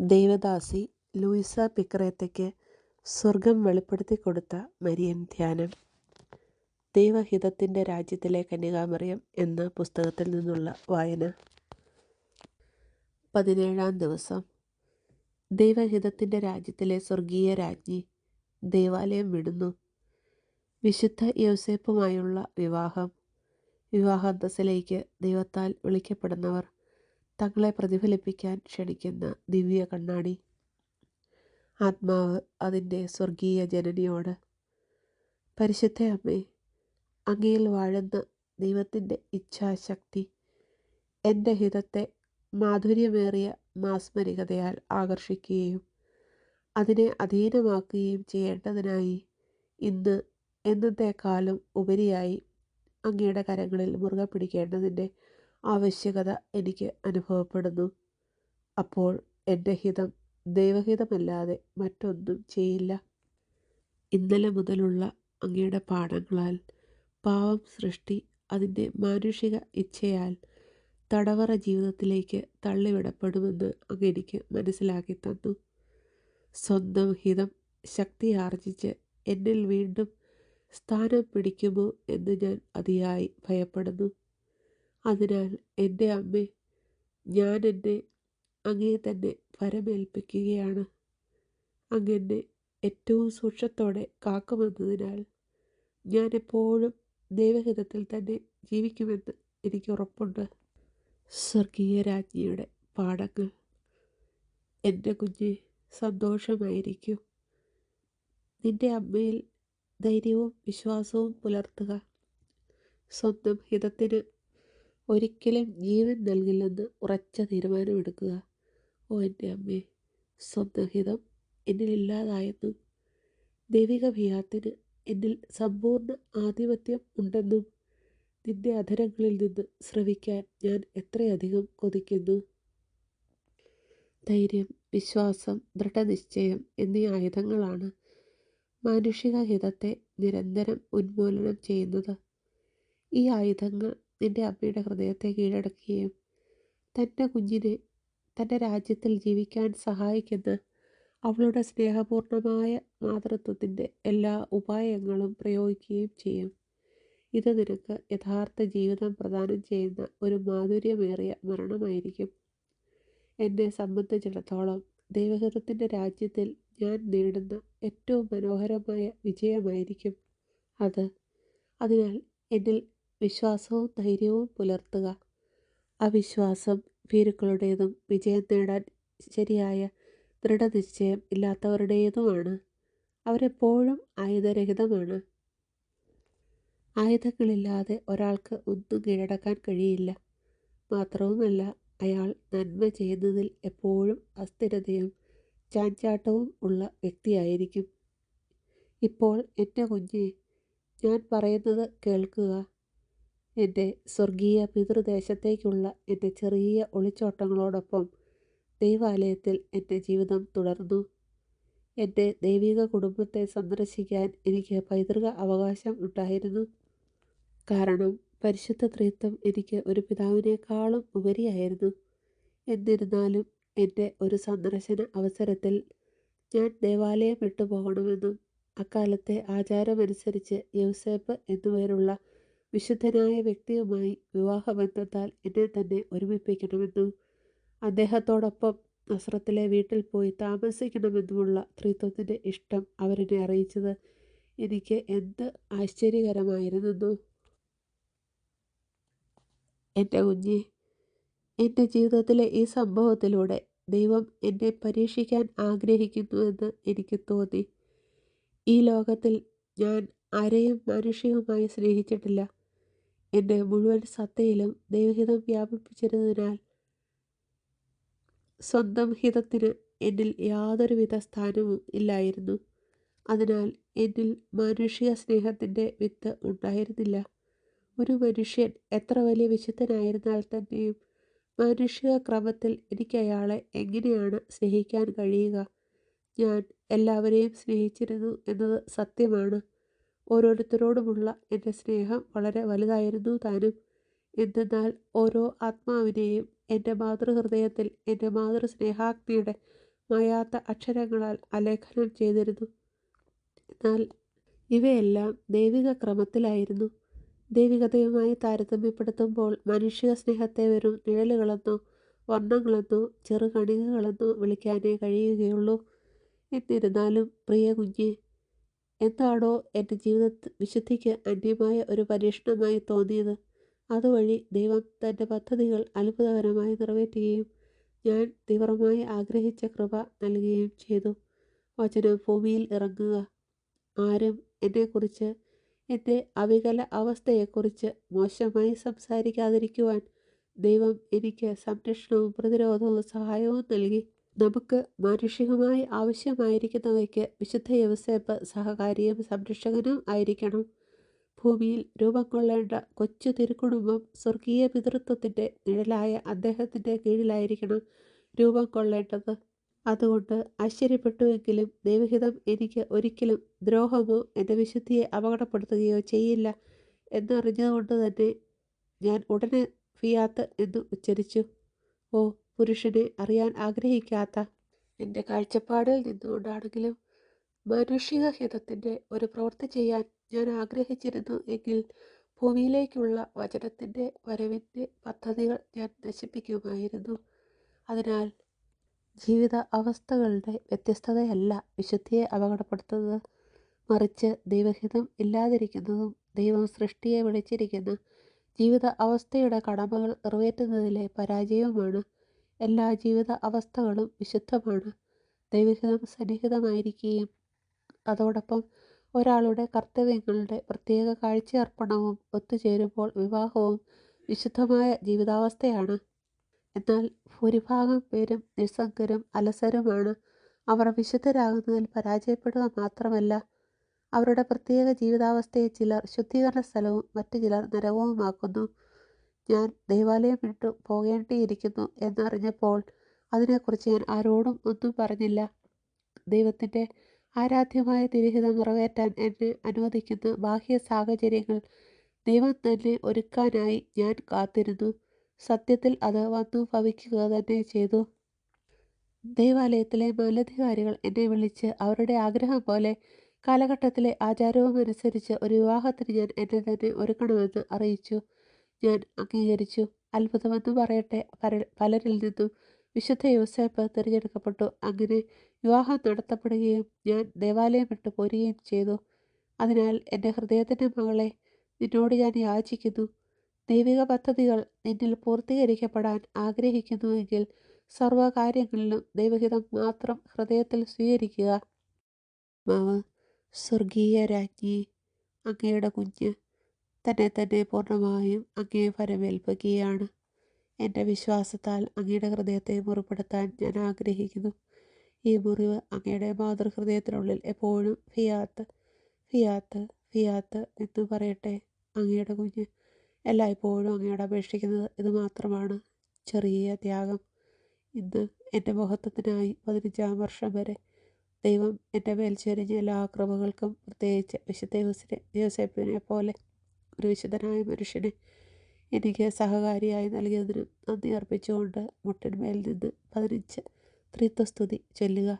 ദൈവദാസി Louisa പിക്രേത്തയ്ക്ക് സ്വർഗം വെളിപ്പെടുത്തിക്കൊടുത്ത Marian ധ്യാനം. ദൈവഹിതത്തിന്റെ രാജ്യത്തിലെ കന്യകാമറിയം എന്ന പുസ്തകത്തിൽ നിന്നുള്ള വായന. പതിനേഴാം ദിവസം. ദൈവഹിതത്തിന്റെ രാജ്യത്തിലെ സ്വർഗീയ രാജ്ഞി ദേവാലയം വിടുന്നു. വിശുദ്ധ യോസേപ്പുമായുള്ള വിവാഹം. വിവാഹാന്തസ്സിലേക്ക് ദൈവത്താൽ വിളിക്കപ്പെടുന്നവർ തങ്ങളെ പ്രതിഫലിപ്പിക്കാൻ ക്ഷണിക്കുന്ന ദിവ്യ കണ്ണാടി. ആത്മാവ് അതിന്റെ സ്വർഗീയ ജനനിയോട് പരിശുദ്ധ അമ്മേ അങ്ങയിൽ വാഴുന്ന ദൈവത്തിന്റെ ഇച്ഛാശക്തി എന്റെ ഹിതത്തെ മാധുര്യമേറിയ മാസ്മരികതയാൽ ആകർഷിക്കുകയും അതിനെ അധീനമാക്കുകയും ചെയ്യേണ്ടതിനായി ഇന്ന് എന്നത്തെക്കാളും ഉപരിയായി അങ്ങയുടെ കരങ്ങളിൽ മുറുകെ പിടിക്കേണ്ടതിന്റെ ആവശ്യകത എനിക്ക് അനുഭവപ്പെടുന്നു. അപ്പോൾ എന്റെ ഹിതം ദൈവഹിതമല്ലാതെ മറ്റൊന്നും ചെയ്യില്ല. ഇന്നലെ മുതലുള്ള അങ്ങയുടെ പാഠങ്ങളാൽ പാവം സൃഷ്ടി അതിന്റെ മാനുഷിക ഇച്ഛയാൽ തടവറ ജീവിതത്തിലേക്ക് തള്ളിവിടപ്പെടുമെന്ന് അങ്ങ് എനിക്ക് മനസ്സിലാക്കി തന്നു. സ്വന്തം ഹിതം ശക്തി ആർജിച്ച് എന്നിൽ വീണ്ടും സ്ഥാനം പിടിക്കുമോ എന്ന് ഞാൻ അതിയായി ഭയപ്പെടുന്നു. അതിനാൽ എന്റെ അമ്മേ ഞാൻ എന്നെ അങ്ങേ തന്നെ വരമേൽപ്പിക്കുകയാണ്. അങ്ങെന്നെ ഏറ്റവും സൂക്ഷ്മത്തോടെ കാക്കുമെന്നതിനാൽ ഞാൻ എപ്പോഴും ദൈവഹിതത്തിൽ തന്നെ ജീവിക്കുമെന്ന് എനിക്ക് ഉറപ്പുണ്ട്. സ്വർഗീയ രാജ്ഞിയുടെ പാഠങ്ങൾ. എന്റെ കുഞ്ഞ് സന്തോഷമായിരിക്കും. നിന്റെ അമ്മയിൽ ധൈര്യവും വിശ്വാസവും പുലർത്തുക. സ്വന്തം ഹിതത്തിന് ഒരിക്കലും ജീവൻ നൽകില്ലെന്ന് ഉറച്ച തീരുമാനമെടുക്കുക. ഓ എന്റെ അമ്മേ സ്വന്തഹിതം എന്നിലില്ലാതായെന്നും ദൈവിക ഭിയാത്തിന് എന്നിൽ സമ്പൂർണ ആധിപത്യം ഉണ്ടെന്നും നിന്റെ അധരങ്ങളിൽ നിന്ന് ശ്രവിക്കാൻ ഞാൻ എത്രയധികം കൊതിക്കുന്നു. ധൈര്യം വിശ്വാസം ദൃഢനിശ്ചയം എന്നീ ആയുധങ്ങളാണ് മാനുഷിക ഹിതത്തെ നിരന്തരം ഉന്മൂലനം ചെയ്യുന്നത്. ഈ ആയുധങ്ങൾ നിന്റെ അമ്മയുടെ ഹൃദയത്തെ കീഴടക്കുകയും തന്റെ കുഞ്ഞിനെ തന്റെ രാജ്യത്തിൽ ജീവിക്കാൻ സഹായിക്കുന്ന അവളുടെ സ്നേഹപൂർണമായ മാതൃത്വത്തിന്റെ എല്ലാ ഉപായങ്ങളും പ്രയോഗിക്കുകയും ചെയ്യും. ഇത് നിനക്ക് യഥാർത്ഥ ജീവിതം പ്രദാനം ചെയ്യുന്ന ഒരു മാധുര്യമേറിയ മരണമായിരിക്കും. എന്നെ സംബന്ധിച്ചിടത്തോളം ദൈവഹിതത്തിന്റെ രാജ്യത്തിൽ ഞാൻ നേടുന്ന ഏറ്റവും മനോഹരമായ വിജയമായിരിക്കും അത്. അതിനാൽ എന്നിൽ വിശ്വാസവും ധൈര്യവും പുലർത്തുക. അവിശ്വാസം ഭീരുക്കളുടേതും വിജയം നേടാൻ ശരിയായ ദൃഢനിശ്ചയം ഇല്ലാത്തവരുടേതുമാണ്. അവരെപ്പോഴും ആയുധരഹിതമാണ്. ആയുധങ്ങളില്ലാതെ ഒരാൾക്ക് ഒന്നും കീഴടക്കാൻ കഴിയില്ല. മാത്രവുമല്ല അയാൾ നന്മ ചെയ്യുന്നതിൽ എപ്പോഴും അസ്ഥിരതയും ചാഞ്ചാട്ടവും ഉള്ള വ്യക്തിയായിരിക്കും. ഇപ്പോൾ എന്റെ കുഞ്ഞെ ഞാൻ പറയുന്നത് കേൾക്കുക. എന്റെ സ്വർഗീയ പിതൃദേശത്തേക്കുള്ള എന്റെ ചെറിയ ഒളിച്ചോട്ടങ്ങളോടൊപ്പം ദൈവാലയത്തിൽ എന്റെ ജീവിതം തുടർന്നു. എന്റെ ദൈവിക കുടുംബത്തെ സന്ദർശിക്കാൻ എനിക്ക് പൈതൃക അവകാശം ഉണ്ടായിരുന്നു. കാരണം പരിശുദ്ധ ത്രിത്വം എനിക്ക് ഒരു പിതാവിനേക്കാളും ഉപരിയായിരുന്നു. എന്നിരുന്നാലും എന്റെ ഒരു സന്ദർശന അവസരത്തിൽ ഞാൻ ദേവാലയം വിട്ടുപോകണമെന്നും അക്കാലത്തെ ആചാരമനുസരിച്ച് യൗസേപ്പ് എന്നുപേരുള്ള വിശുദ്ധനായ വ്യക്തിയുമായി വിവാഹബന്ധത്താൽ എന്നെ തന്നെ ഒരുമിപ്പിക്കണമെന്നും അദ്ദേഹത്തോടൊപ്പം നസ്രത്തിലെ വീട്ടിൽ പോയി താമസിക്കണമെന്നുമുള്ള ത്രിത്വത്തിന്റെ ഇഷ്ടം അവരെന്നെ അറിയിച്ചത് എനിക്ക് എന്ത് ആശ്ചര്യകരമായിരുന്നു എന്റെ കുഞ്ഞെ എന്റെ ജീവിതത്തിലെ ഈ സംഭവത്തിലൂടെ ദൈവം എന്നെ പരീക്ഷിക്കാൻ ആഗ്രഹിക്കുന്നുവെന്ന് എനിക്ക് തോന്നി. ഈ ലോകത്തിൽ ഞാൻ ആരെയും മാനുഷികമായി സ്നേഹിച്ചിട്ടില്ല. എന്റെ മുഴുവൻ സത്തയിലും ദൈവഹിതം വ്യാപിപ്പിച്ചിരുന്നതിനാൽ സ്വന്തം ഹിതത്തിന് എന്നിൽ യാതൊരുവിധ സ്ഥാനവും ഇല്ലായിരുന്നു. അതിനാൽ എന്നിൽ മാനുഷിക സ്നേഹത്തിന്റെ വിത്ത് ഉണ്ടായിരുന്നില്ല. ഒരു മനുഷ്യൻ എത്ര വലിയ വിശുദ്ധനായിരുന്നാൽ തന്നെയും മാനുഷിക ക്രമത്തിൽ എനിക്ക് അയാളെ എങ്ങനെയാണ് സ്നേഹിക്കാൻ കഴിയുക? ഞാൻ എല്ലാവരെയും സ്നേഹിച്ചിരുന്നു എന്നത് സത്യമാണ്. ഓരോരുത്തരോടുമുള്ള എന്റെ സ്നേഹം വളരെ വലുതായിരുന്നു താനും. എന്തെന്നാൽ ഓരോ ആത്മാവിനെയും എന്റെ മാതൃഹൃദയത്തിൽ എന്റെ മാതൃസ്നേഹാഗ്നിയുടെ മായാത്ത അക്ഷരങ്ങളാൽ ആലേഖനം ചെയ്തിരുന്നു. എന്നാൽ ഇവയെല്ലാം ദൈവിക ക്രമത്തിലായിരുന്നു. ദൈവികതയുമായി താരതമ്യപ്പെടുത്തുമ്പോൾ മനുഷ്യ സ്നേഹത്തെ വെറും നിഴലുകളെന്നോ വർണങ്ങളെന്നോ ചെറുകണികകളെന്നോ വിളിക്കാനേ കഴിയുകയുള്ളൂ. എന്നിരുന്നാലും പ്രിയ കുഞ്ഞെ എന്താണോ എന്റെ ജീവിതത്തിൽ വിശുദ്ധിക്ക് അന്യമായ ഒരു പരീക്ഷണമായി തോന്നിയത്. അതുവഴി ദൈവം തന്റെ പദ്ധതികൾ അത്ഭുതകരമായി നിറവേറ്റുകയും ഞാൻ തീവ്രമായി ആഗ്രഹിച്ച കൃപ നൽകുകയും ചെയ്തു. വചനം ഭൂമിയിൽ ഇറങ്ങുക. ആരും എന്നെക്കുറിച്ച് എന്റെ അവികല അവസ്ഥയെക്കുറിച്ച് മോശമായി സംസാരിക്കാതിരിക്കുവാൻ ദൈവം എനിക്ക് സംരക്ഷണവും പ്രതിരോധവും സഹായവും നൽകി. നമുക്ക് മാനുഷികമായി ആവശ്യമായിരിക്കുന്നവയ്ക്ക് വിശുദ്ധ യവസേപ്പ് സഹകാരിയും സംരക്ഷകനും ആയിരിക്കണം. ഭൂമിയിൽ രൂപം കൊള്ളേണ്ട കൊച്ചു തിരുക്കുടുംബം സ്വർഗീയ പിതൃത്വത്തിന്റെ നിഴലായ അദ്ദേഹത്തിന്റെ കീഴിലായിരിക്കണം രൂപം കൊള്ളേണ്ടത്. അതുകൊണ്ട് ആശ്ചര്യപ്പെട്ടുവെങ്കിലും ദൈവഹിതം എനിക്ക് ഒരിക്കലും ദ്രോഹമോ എന്റെ വിശുദ്ധിയെ അപകടപ്പെടുത്തുകയോ ചെയ്യില്ല എന്നറിഞ്ഞതുകൊണ്ട് തന്നെ ഞാൻ ഉടനെ ഫിയാത്ത് എന്ന് ഉച്ചരിച്ചു. ഓ പുരുഷനെ അറിയാൻ ആഗ്രഹിക്കാത്ത എന്റെ കാഴ്ചപ്പാടിൽ നിന്നുകൊണ്ടാണെങ്കിലും മാനുഷിക ഹിതത്തിന്റെ ഒരു പ്രവൃത്തി ചെയ്യാൻ ഞാൻ ആഗ്രഹിച്ചിരുന്നു എങ്കിൽ ഭൂമിയിലേക്കുള്ള വചനത്തിന്റെ വരവിന്റെ പദ്ധതികൾ ഞാൻ നശിപ്പിക്കുമായിരുന്നു. അതിനാൽ ജീവിത അവസ്ഥകളുടെ വ്യത്യസ്തതയല്ല വിശുദ്ധിയെ അപകടപ്പെടുത്തുന്നത്. മറിച്ച് ദൈവഹിതം ഇല്ലാതിരിക്കുന്നതും ദൈവം സൃഷ്ടിയെ വിളിച്ചിരിക്കുന്ന ജീവിത അവസ്ഥയുടെ കടമകൾ നിറവേറ്റുന്നതിലെ പരാജയവുമാണ് എല്ലാ ജീവിത അവസ്ഥകളും വിശുദ്ധമാണ്. ദൈവഹിതം സന്നിഹിതമായിരിക്കുകയും അതോടൊപ്പം ഒരാളുടെ കർത്തവ്യങ്ങളുടെ പ്രത്യേക കാഴ്ചയർപ്പണവും ഒത്തുചേരുമ്പോൾ വിവാഹവും വിശുദ്ധമായ ജീവിതാവസ്ഥയാണ്. എന്നാൽ ഭൂരിഭാഗം പേരും നിസ്സംഗരും അലസരുമാണ്. അവർ വിശുദ്ധരാകുന്നതിൽ പരാജയപ്പെടുക മാത്രമല്ല അവരുടെ പ്രത്യേക ജീവിതാവസ്ഥയെ ചിലർ ശുദ്ധീകരണ സ്ഥലവും മറ്റു ചിലർ നരകവുമാക്കുന്നു. ഞാൻ ദേവാലയം വിട്ടു പോകേണ്ടിയിരിക്കുന്നു എന്നറിഞ്ഞപ്പോൾ അതിനെക്കുറിച്ച് ഞാൻ ആരോടും ഒന്നും പറഞ്ഞില്ല. ദൈവത്തിന്റെ ആരാധ്യമായ തിരിഹിതം നിറവേറ്റാൻ എന്നെ അനുവദിക്കുന്ന ബാഹ്യ സാഹചര്യങ്ങൾ ദൈവം തന്നെ ഒരുക്കാനായി ഞാൻ കാത്തിരുന്നു. സത്യത്തിൽ അത് വന്നു ഭവിക്കുക തന്നെ ചെയ്തു. ദേവാലയത്തിലെ മേലധികാരികൾ എന്നെ വിളിച്ച് അവരുടെ ആഗ്രഹം പോലെ കാലഘട്ടത്തിലെ ആചാരവും അനുസരിച്ച് ഒരു വിവാഹത്തിന് ഞാൻ എന്നെ തന്നെ ഒരുക്കണമെന്ന് അറിയിച്ചു. ഞാൻ അംഗീകരിച്ചു. അത്ഭുതമെന്ന് പറയട്ടെ. പല- പലരിൽ നിന്നും വിശുദ്ധ യോസേപ്പ് തിരഞ്ഞെടുക്കപ്പെട്ടു. അങ്ങനെ വിവാഹം നടത്തപ്പെടുകയും ഞാൻ ദേവാലയം വിട്ടു പോരുകയും ചെയ്തു. അതിനാൽ എന്റെ ഹൃദയത്തിന്റെ മകളെ നിന്നോട് ഞാൻ യാചിക്കുന്നു. ദൈവിക പദ്ധതികൾ നിന്നിൽ പൂർത്തീകരിക്കപ്പെടാൻ ആഗ്രഹിക്കുന്നുവെങ്കിൽ സർവകാര്യങ്ങളിലും ദൈവഹിതം മാത്രം ഹൃദയത്തിൽ സ്വീകരിക്കുക. മാവ് സ്വർഗീയ രാജ്ഞി അങ്ങയുടെ കുഞ്ഞ്. തന്നെ തന്നെ പൂർണമായും അങ്ങയെ ഫലമേൽപ്പിക്കുകയാണ് എന്റെ വിശ്വാസത്താൽ അങ്ങയുടെ ഹൃദയത്തെ മുറിപ്പെടുത്താൻ ഞാൻ ആഗ്രഹിക്കുന്നു. ഈ മുറിവ് അങ്ങയുടെ മാതൃഹൃദയത്തിനുള്ളിൽ എപ്പോഴും ഫിയാത്ത് ഫിയാത്ത് ഫിയാത്ത് എന്ന് പറയട്ടെ. അങ്ങയുടെ കുഞ്ഞ് എല്ലായ്പ്പോഴും അങ്ങയോട് അപേക്ഷിക്കുന്നത് ഇത് മാത്രമാണ്. ചെറിയ ത്യാഗം. ഇന്ന് എന്റെ മഹത്വത്തിനായി പതിനഞ്ചാം വർഷം വരെ ദൈവം എന്റെ മേൽ ചൊരിഞ്ഞ എല്ലാ കൃപകൾക്കും പ്രത്യേകിച്ച് വിശുദ്ധ യോസേപ്പിനെ പോലെ ഒരു വിശുദ്ധനായ മനുഷ്യനെ എനിക്ക് സഹകാരിയായി നൽകിയതിന് നന്ദി അർപ്പിച്ചുകൊണ്ട് മുട്ടിന്മേൽ നിന്ന് പതിനഞ്ച് ത്രിത്വസ്തുതി ചൊല്ലുക.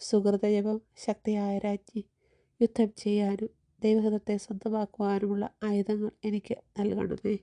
സുഹൃതജപം ശക്തിയായ രാജ്ഞി യുദ്ധം ചെയ്യാനും ദൈവഹിതത്തെ സ്വന്തമാക്കുവാനുമുള്ള ആയുധങ്ങൾ എനിക്ക് നൽകണമേ.